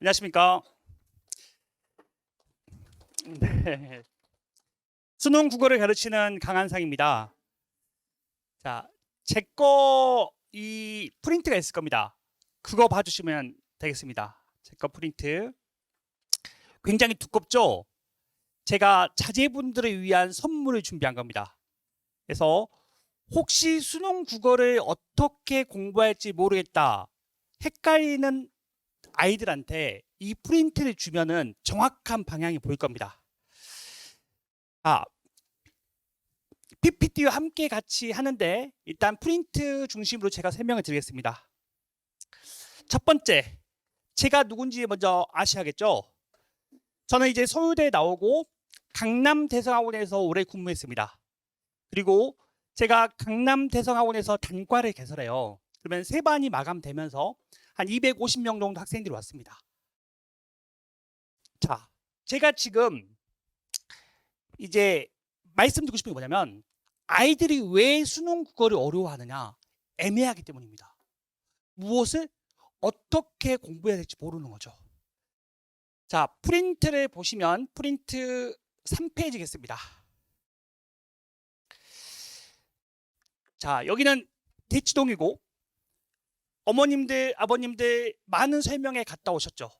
안녕하십니까. 네. 수능 국어를 가르치는 강한상입니다. 자, 제 거 이 프린트가 있을 겁니다. 그거 봐주시면 되겠습니다. 제 거 프린트. 굉장히 두껍죠? 제가 자제분들을 위한 선물을 준비한 겁니다. 그래서 혹시 수능 국어를 어떻게 공부할지 모르겠다. 헷갈리는 아이들한테 이 프린트를 주면은 정확한 방향이 보일 겁니다. 아, PPT와 함께 같이 하는데 일단 프린트 중심으로 제가 설명을 드리겠습니다. 첫 번째, 제가 누군지 먼저 아셔야겠죠? 저는 이제 서울대 나오고 강남 대성학원에서 오래 근무했습니다. 그리고 제가 강남 대성학원에서 단과를 개설해요. 그러면 세 반이 마감되면서 한 250명 정도 학생들이 왔습니다. 자, 제가 지금 이제 말씀드리고 싶은 게 뭐냐면 아이들이 왜 수능 국어를 어려워하느냐 애매하기 때문입니다. 무엇을 어떻게 공부해야 될지 모르는 거죠. 자, 프린트를 보시면 프린트 3페이지겠습니다. 자, 여기는 대치동이고 어머님들, 아버님들 많은 설명회 갔다 오셨죠.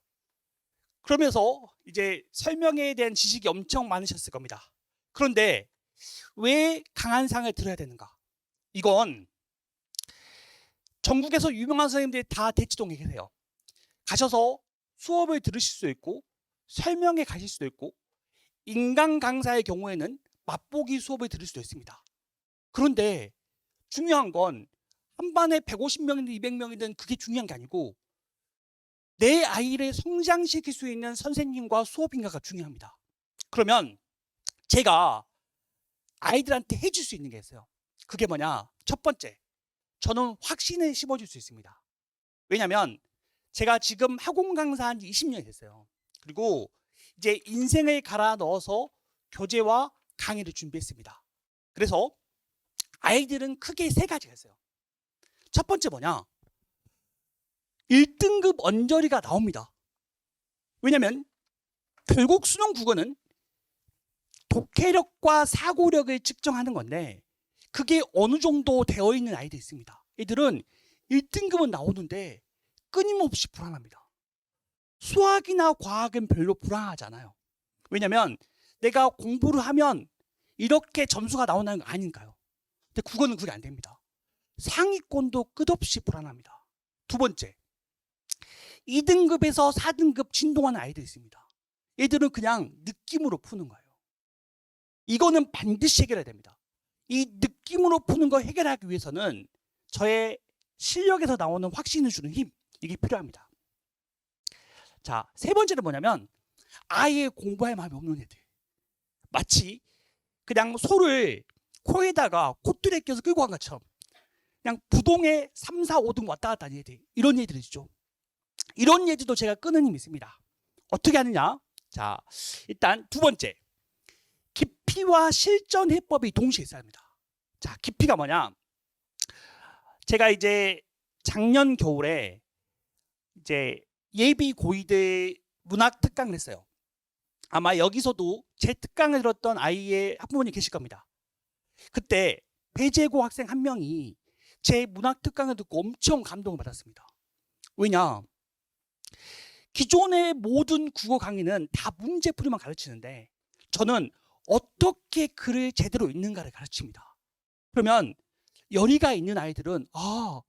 그러면서 이제 설명회에 대한 지식이 엄청 많으셨을 겁니다. 그런데 왜 강한 상을 들어야 되는가? 이건 전국에서 유명한 선생님들이 다 대치동에 계세요. 가셔서 수업을 들으실 수 있고 설명회 가실 수도 있고 인강 강사의 경우에는 맛보기 수업을 들을 수도 있습니다. 그런데 중요한 건 한 반에 150명이든 200명이든 그게 중요한 게 아니고 내 아이를 성장시킬 수 있는 선생님과 수업인가가 중요합니다. 그러면 제가 아이들한테 해줄 수 있는 게 있어요. 그게 뭐냐? 첫 번째, 저는 확신을 심어줄 수 있습니다. 왜냐하면 제가 지금 학원 강사한 지 20년이 됐어요. 그리고 이제 인생을 갈아 넣어서 교재와 강의를 준비했습니다. 그래서 아이들은 크게 세 가지가 있어요. 첫 번째 뭐냐? 1등급 언저리가 나옵니다. 왜냐면 결국 수능 국어는 독해력과 사고력을 측정하는 건데 그게 어느 정도 되어 있는 아이들이 있습니다. 애들은 1등급은 나오는데 끊임없이 불안합니다. 수학이나 과학은 별로 불안하잖아요. 왜냐면 내가 공부를 하면 이렇게 점수가 나온다는 거 아닌가요? 근데 국어는 그게 안 됩니다. 상위권도 끝없이 불안합니다. 두 번째, 2등급에서 4등급 진동하는 아이들이 있습니다. 얘들은 그냥 느낌으로 푸는 거예요. 이거는 반드시 해결해야 됩니다. 이 느낌으로 푸는 거 해결하기 위해서는 저의 실력에서 나오는 확신을 주는 힘, 이게 필요합니다. 자, 세 번째는 뭐냐면 아예 공부할 마음이 없는 애들. 마치 그냥 소를 코에다가 콧줄에 껴서 끌고 간 것처럼 그냥 부동에 3, 4, 5등 왔다 갔다 하는 애들. 이런 애들이죠. 이런 애들도 제가 끄는 힘이 있습니다. 어떻게 하느냐? 자, 일단 두 번째. 깊이와 실전 해법이 동시에 있어야 합니다. 자, 깊이가 뭐냐? 제가 이제 작년 겨울에 이제 예비 고이대 문학 특강을 했어요. 아마 여기서도 제 특강을 들었던 아이의 학부모님 계실 겁니다. 그때 배재고 학생 한 명이 제 문학 특강을 듣고 엄청 감동을 받았습니다. 왜냐? 기존의 모든 국어 강의는 다 문제풀이만 가르치는데 저는 어떻게 글을 제대로 읽는가를 가르칩니다. 그러면 열의가 있는 아이들은 아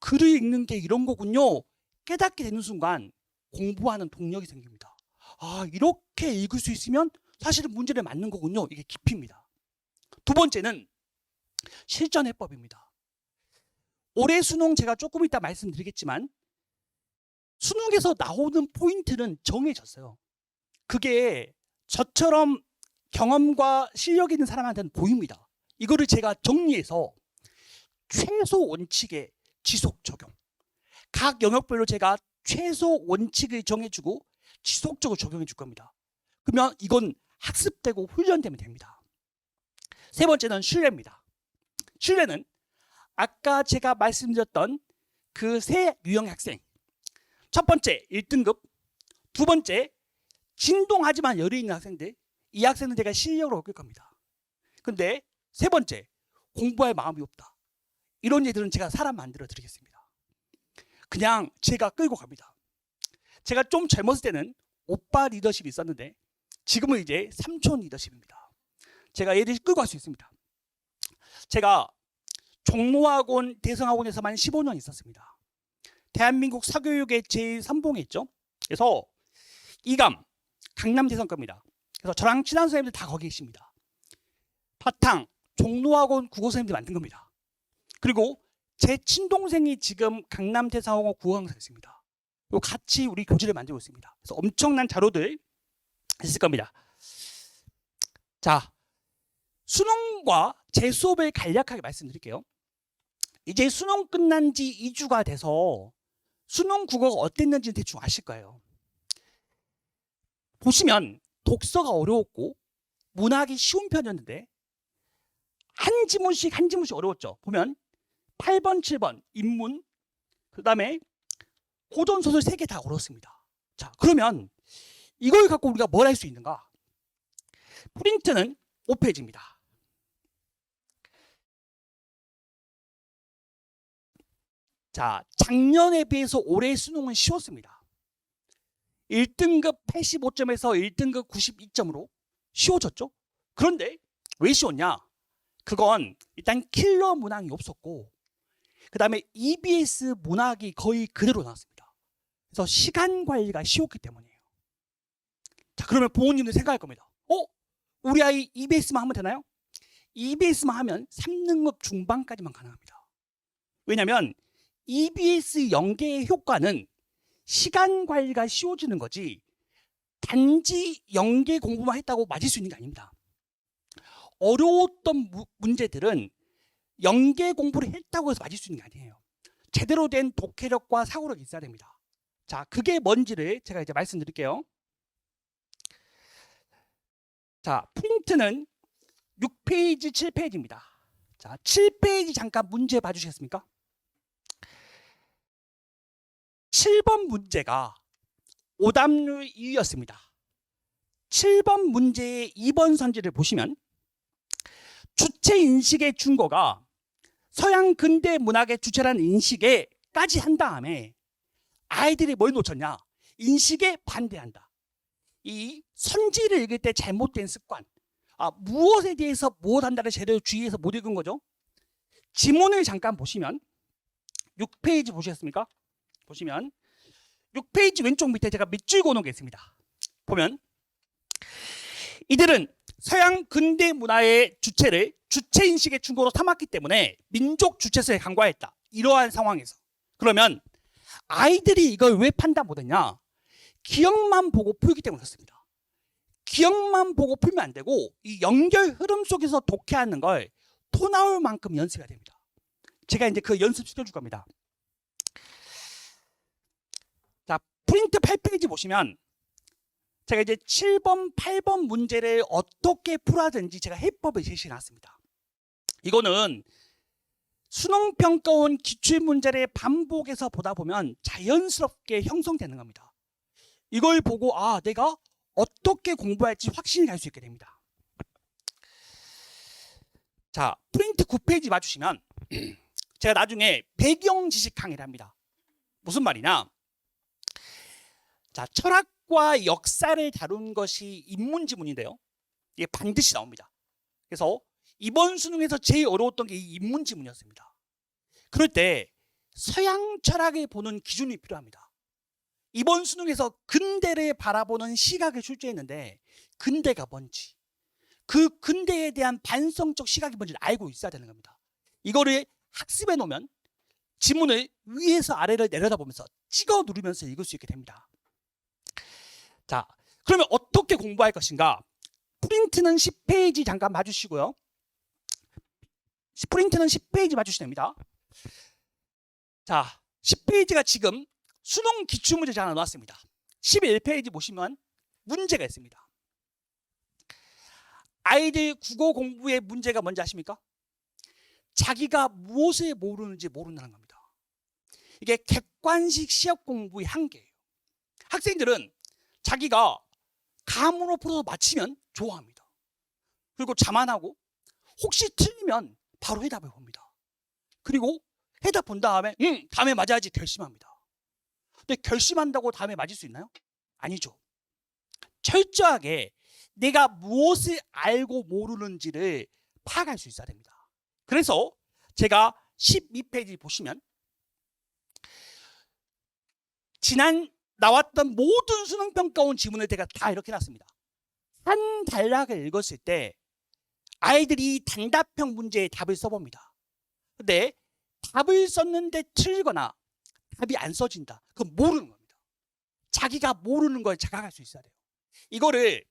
글을 읽는 게 이런 거군요 깨닫게 되는 순간 공부하는 동력이 생깁니다. 아 이렇게 읽을 수 있으면 사실은 문제를 맞는 거군요 이게 깊이입니다. 두 번째는 실전 해법입니다. 올해 수능 제가 조금 이따 말씀드리겠지만 수능에서 나오는 포인트는 정해졌어요. 그게 저처럼 경험과 실력 있는 사람한테는 보입니다. 이거를 제가 정리해서 최소 원칙의 지속 적용. 각 영역별로 제가 최소 원칙을 정해주고 지속적으로 적용해 줄 겁니다. 그러면 이건 학습되고 훈련되면 됩니다. 세 번째는 신뢰입니다. 신뢰는 아까 제가 말씀드렸던 그 세 유형의 학생. 첫 번째 1등급, 두 번째, 진동하지만 열이 있는 학생들. 이 학생은 제가 실력으로 바뀔 겁니다. 근데 세 번째, 공부할 마음이 없다. 이런 애들은 제가 사람 만들어 드리겠습니다. 그냥 제가 끌고 갑니다. 제가 좀 젊었을 때는 오빠 리더십이 있었는데 지금은 이제 삼촌 리더십입니다. 제가 얘들 끌고 갈 수 있습니다. 제가 종로학원, 대성학원에서만 15년 있었습니다. 대한민국 사교육의 제3봉에 있죠. 그래서 이감, 강남 대성과입니다. 그래서 저랑 친한 선생님들 다 거기 계십니다. 바탕, 종로학원 국어 선생님들 만든 겁니다. 그리고 제 친동생이 지금 강남 대성학원 국어 강사 있습니다. 그리고 같이 우리 교재를 만들고 있습니다. 그래서 엄청난 자료들 있을 겁니다. 자, 수능과 제 수업을 간략하게 말씀드릴게요. 이제 수능 끝난 지 2주가 돼서 수능 국어가 어땠는지 대충 아실 거예요. 보시면 독서가 어려웠고 문학이 쉬운 편이었는데 한 지문씩 한 지문씩 어려웠죠. 보면 8번, 7번 인문 그다음에 고전 소설 3개 다 어렵습니다. 자, 그러면 이걸 갖고 우리가 뭘 할 수 있는가? 프린트는 5페이지입니다. 자, 작년에 비해서 올해 수능은 쉬웠습니다. 1등급 85점에서 1등급 92점으로 쉬워졌죠? 그런데 왜 쉬웠냐? 그건 일단 킬러 문항이 없었고 그 다음에 EBS 문학이 거의 그대로 나왔습니다. 그래서 시간 관리가 쉬웠기 때문이에요. 자, 그러면 부모님들 생각할 겁니다. 어? 우리 아이 EBS만 하면 되나요? EBS만 하면 3등급 중반까지만 가능합니다. 왜냐하면 EBS 연계의 효과는 시간 관리가 쉬워지는 거지 단지 연계 공부만 했다고 맞을 수 있는 게 아닙니다. 어려웠던 무- 문제들은 연계 공부를 했다고 해서 맞을 수 있는 게 아니에요. 제대로 된 독해력과 사고력이 있어야 됩니다. 자, 그게 뭔지를 제가 이제 말씀드릴게요. 자, 프린트는 6페이지, 7페이지입니다. 자, 7페이지 잠깐 문제 봐주시겠습니까? 7번 문제가 오답률 2위였습니다. 7번 문제의 2번 선지를 보시면 주체 인식의 준거가 서양 근대 문학의 주체라는 인식에까지 한 다음에 아이들이 뭘 놓쳤냐? 인식에 반대한다. 이 선지를 읽을 때 잘못된 습관. 아, 무엇에 대해서 무엇 한다를 제대로 주의해서 못 읽은 거죠. 지문을 잠깐 보시면 6페이지 보시겠습니까? 보시면 6페이지 왼쪽 밑에 제가 밑줄 그어놓은 게 있습니다. 보면 이들은 서양 근대 문화의 주체를 주체 인식의 충고로 삼았기 때문에 민족 주체성에 간과했다. 이러한 상황에서 그러면 아이들이 이걸 왜 판단 못했냐? 기억만 보고 풀기 때문에 그렇습니다. 기억만 보고 풀면 안 되고 이 연결 흐름 속에서 독해하는 걸 토 나올 만큼 연습해야 됩니다. 제가 이제 그 연습 시켜줄 겁니다. 자, 프린트 8페이지 보시면 제가 이제 7번, 8번 문제를 어떻게 풀어야 되는지 제가 해법을 제시해 놨습니다. 이거는 수능 평가원 기출 문제를 반복해서 보다 보면 자연스럽게 형성되는 겁니다. 이걸 보고 아, 내가 어떻게 공부할지 확신이 갈 수 있게 됩니다. 자, 프린트 9페이지 봐주시면 제가 나중에 배경 지식 강의를 합니다. 무슨 말이냐? 자, 철학과 역사를 다룬 것이 인문 지문인데요. 이게 반드시 나옵니다. 그래서 이번 수능에서 제일 어려웠던 게 이 인문 지문이었습니다. 그럴 때 서양 철학을 보는 기준이 필요합니다. 이번 수능에서 근대를 바라보는 시각을 출제했는데 근대가 뭔지 그 근대에 대한 반성적 시각이 뭔지를 알고 있어야 되는 겁니다. 이거를 학습해 놓으면 지문을 위에서 아래를 내려다보면서 찍어 누르면서 읽을 수 있게 됩니다. 자, 그러면 어떻게 공부할 것인가? 프린트는 10페이지 잠깐 봐주시고요. 프린트는 10페이지 봐주시면 됩니다. 자, 10페이지가 지금 수능 기출문제 하나 나왔습니다. 11페이지 보시면 문제가 있습니다. 아이들 국어 공부의 문제가 뭔지 아십니까? 자기가 무엇을 모르는지 모른다는 겁니다. 이게 객관식 시험 공부의 한계예요. 학생들은 자기가 감으로 풀어서 맞히면 좋아합니다. 그리고 자만하고 혹시 틀리면 바로 해답을 봅니다. 그리고 해답 본 다음에 응 다음에 맞아야지 결심합니다. 근데 결심한다고 다음에 맞을 수 있나요? 아니죠. 철저하게 내가 무엇을 알고 모르는지를 파악할 수 있어야 됩니다. 그래서 제가 12페이지 보시면 지난 나왔던 모든 수능 평가원 지문을 제가 다 이렇게 놨습니다. 한 단락을 읽었을 때 아이들이 단답형 문제에 답을 써봅니다. 근데 답을 썼는데 틀리거나 답이 안 써진다. 그건 모르는 겁니다. 자기가 모르는 걸 자각할 수 있어야 돼요. 이거를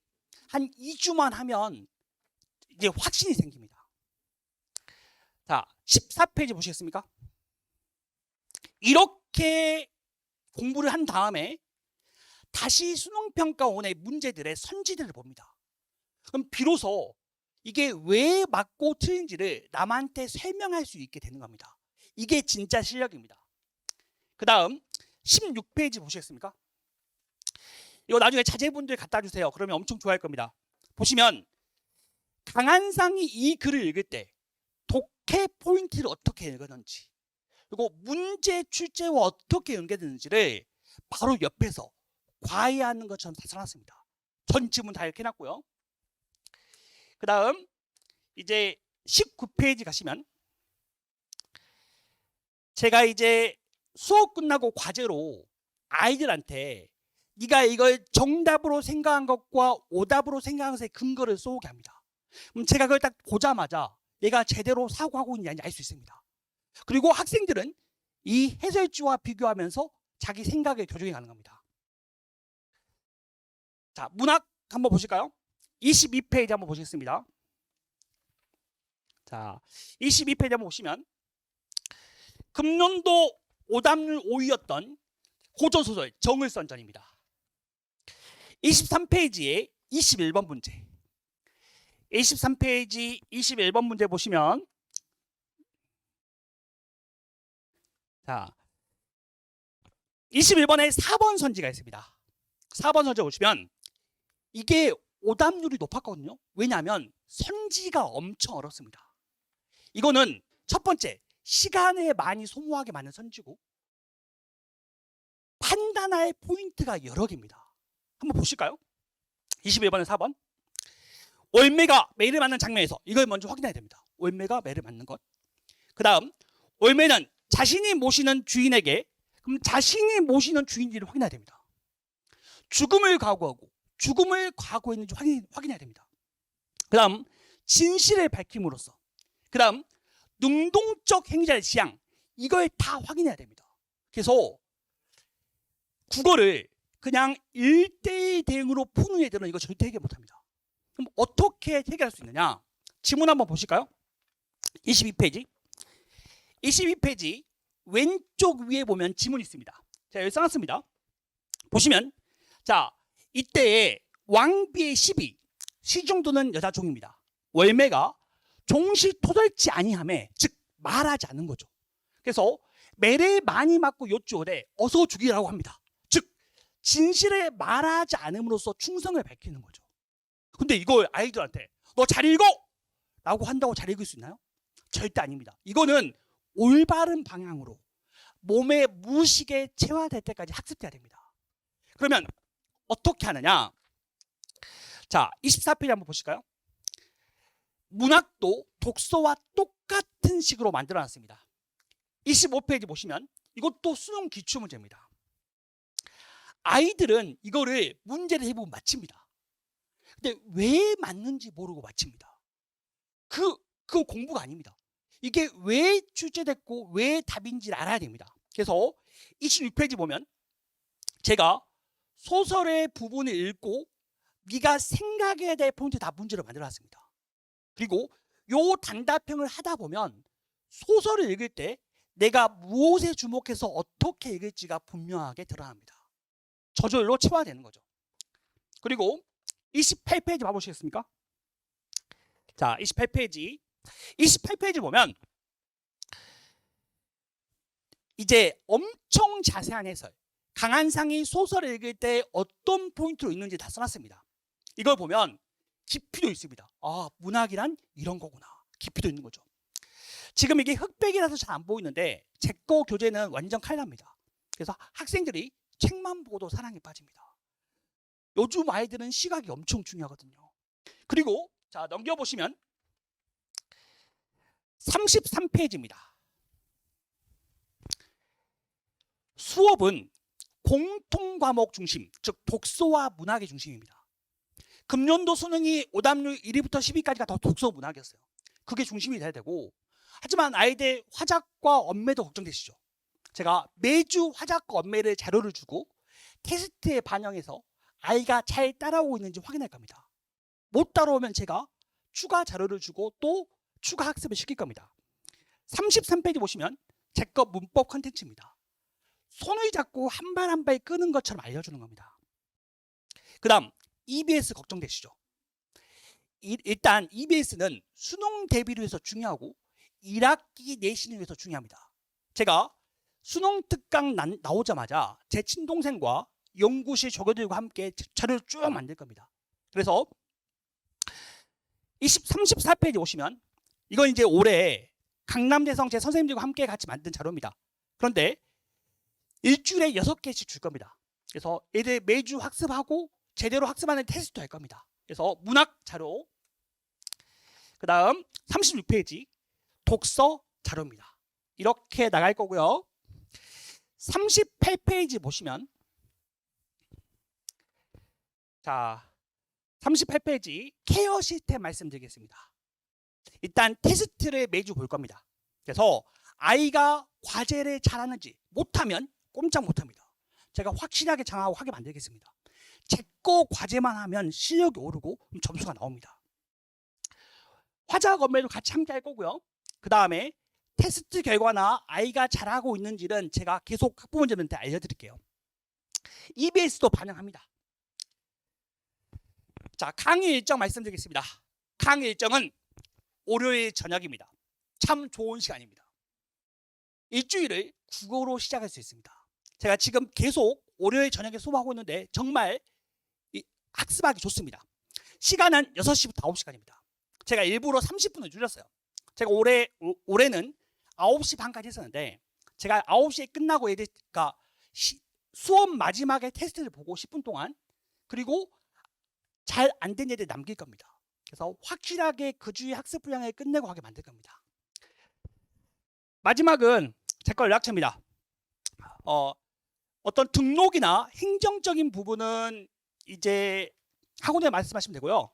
한 2주만 하면 이제 확신이 생깁니다. 자, 14페이지 보시겠습니까? 이렇게 공부를 한 다음에 다시 수능평가원의 문제들의 선지들을 봅니다. 그럼 비로소 이게 왜 맞고 틀린지를 남한테 설명할 수 있게 되는 겁니다. 이게 진짜 실력입니다. 그 다음 16페이지 보시겠습니까? 이거 나중에 자제분들 갖다 주세요. 그러면 엄청 좋아할 겁니다. 보시면 강한상이 이 글을 읽을 때 독해 포인트를 어떻게 읽었는지 그리고 문제 출제와 어떻게 연계되는지를 바로 옆에서 과외하는 것처럼 다 써놨습니다. 전 지문 다 이렇게 해놨고요. 그 다음 이제 19페이지 가시면 제가 이제 수업 끝나고 과제로 아이들한테 네가 이걸 정답으로 생각한 것과 오답으로 생각한 것의 근거를 쏘게 합니다. 그럼 제가 그걸 딱 보자마자 얘가 제대로 사고하고 있는지 알수 있습니다. 그리고 학생들은 이 해설지와 비교하면서 자기 생각을 교정해 가는 겁니다. 자, 문학 한번 보실까요? 22페이지 한번 보시겠습니다. 자, 22페이지 한번 보시면 금년도 오답률 5위였던 고전소설 정을선전입니다. 23페이지에 21번 문제. 23페이지 21번 문제 보시면 자 21번에 4번 선지가 있습니다. 4번 선지 보시면 이게 오답률이 높았거든요. 왜냐하면 선지가 엄청 어렵습니다. 이거는 첫 번째 시간에 많이 소모하게 만든 선지고 판단할 포인트가 여러 개입니다. 한번 보실까요? 21번에 4번 올매가 매를 맞는 장면에서 이걸 먼저 확인해야 됩니다. 올매가 매를 맞는 것. 그 다음 올매는 자신이 모시는 주인에게 그럼 자신이 모시는 주인지를 확인해야 됩니다. 죽음을 각오하고 죽음을 각오했는지 확인, 확인해야 됩니다. 그 다음 진실을 밝힘으로써 그 다음 능동적 행위자의 지향 이걸 다 확인해야 됩니다. 그래서 국어를 그냥 1대1 대응으로 푸는 애들은 이거 절대 해결 못합니다. 그럼 어떻게 해결할 수 있느냐? 지문 한번 보실까요? 22페이지. 22페이지 왼쪽 위에 보면 지문이 있습니다. 자, 여기 써놨습니다. 보시면 자 이때에 왕비의 시비 시중도는 여자 종입니다. 월매가 종시 토설치 아니함에 즉 말하지 않는 거죠. 그래서 매를 많이 맞고 요주오래 어서 죽이라고 합니다. 즉 진실을 말하지 않음으로써 충성을 밝히는 거죠. 근데 이걸 아이들한테 너 잘 읽어! 라고 한다고 잘 읽을 수 있나요? 절대 아닙니다. 이거는 올바른 방향으로 몸의 무식에 체화될 때까지 학습돼야 됩니다. 그러면 어떻게 하느냐? 자, 24페이지 한번 보실까요? 문학도 독서와 똑같은 식으로 만들어 놨습니다. 25페이지 보시면 이것도 수능 기출 문제입니다. 아이들은 이거를 문제를 해보면 맞춥니다. 근데 왜 맞는지 모르고 맞춥니다. 그, 그 공부가 아닙니다. 이게 왜 출제됐고 왜 답인지를 알아야 됩니다. 그래서 26페이지 보면 제가 소설의 부분을 읽고 네가 생각해야 될 포인트 다 문제로 만들어놨습니다. 그리고 요 단답형을 하다 보면 소설을 읽을 때 내가 무엇에 주목해서 어떻게 읽을지가 분명하게 드러납니다. 저절로 체화되는 거죠. 그리고 28페이지 봐보시겠습니까? 자, 28페이지. 28페이지 보면 이제 엄청 자세한 해설. 강한상이 소설을 읽을 때 어떤 포인트로 읽는지 다 써놨습니다. 이걸 보면 깊이도 있습니다. 아, 문학이란 이런 거구나. 깊이도 있는 거죠. 지금 이게 흑백이라서 잘 안 보이는데 제 거 교재는 완전 칼라입니다. 그래서 학생들이 책만 보고도 사랑에 빠집니다. 요즘 아이들은 시각이 엄청 중요하거든요. 그리고 자 넘겨보시면 33페이지입니다. 수업은 공통 과목 중심, 즉 독서와 문학의 중심입니다. 금년도 수능이 오답률 1위부터 10위까지가 다 독서 문학이었어요. 그게 중심이 돼야 되고 하지만 아이들 화작과 언매도 걱정되시죠. 제가 매주 화작과 언매를 자료를 주고 테스트에 반영해서 아이가 잘 따라오고 있는지 확인할 겁니다. 못 따라오면 제가 추가 자료를 주고 또 추가 학습을 시킬 겁니다. 33페이지 보시면 제거 문법 컨텐츠입니다. 손을 잡고 한 발 한 발 끄는 것처럼 알려주는 겁니다. 그 다음 EBS 걱정되시죠? 이- 일단 EBS는 수능 대비를 위해서 중요하고 1학기 내신을 위해서 중요합니다. 제가 수능 특강 난- 나오자마자 제 친동생과 연구실 조교들과 함께 자료를 쭉 만들 겁니다. 그래서 20, 34페이지 오시면 이건 이제 올해 강남대성 제 선생님들과 함께 같이 만든 자료입니다. 그런데 일주일에 여섯 개씩 줄 겁니다. 그래서 애들 매주 학습하고 제대로 학습하는 테스트도 할 겁니다. 그래서 문학 자료. 그 다음 36페이지 독서 자료입니다. 이렇게 나갈 거고요. 38페이지 보시면 자 38페이지 케어 시스템 말씀드리겠습니다. 일단 테스트를 매주 볼 겁니다. 그래서 아이가 과제를 잘하는지 못하면 꼼짝 못합니다. 제가 확실하게 장하고 하게 만들겠습니다. 제 거 과제만 하면 실력이 오르고 점수가 나옵니다. 화작 업무에도 같이 함께 할 거고요. 그 다음에 테스트 결과나 아이가 잘하고 있는지는 제가 계속 학부모님한테 알려드릴게요. EBS도 반영합니다. 자, 강의 일정 말씀드리겠습니다. 강의 일정은 월요일 저녁입니다. 참 좋은 시간입니다. 일주일을 국어로 시작할 수 있습니다. 제가 지금 계속 월요일 저녁에 수업하고 있는데 정말 이 학습하기 좋습니다. 시간은 6시부터 9시까지입니다. 제가 일부러 30분을 줄였어요. 제가 올해 오- 올해는 9시 반까지 했었는데 제가 9시에 끝나고 애들가 수업 마지막에 테스트를 보고 10분 동안 그리고 잘 안 된 애들 남길 겁니다. 그래서 확실하게 그 주의 학습 분량을 끝내고 하게 만들 겁니다. 마지막은 제걸 연락처입니다. 어, 어떤 등록이나 행정적인 부분은 이제 학원에 말씀하시면 되고요.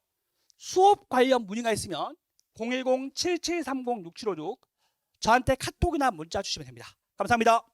수업 관련 문의가 있으면 010-7730-6756 저한테 카톡이나 문자 주시면 됩니다. 감사합니다.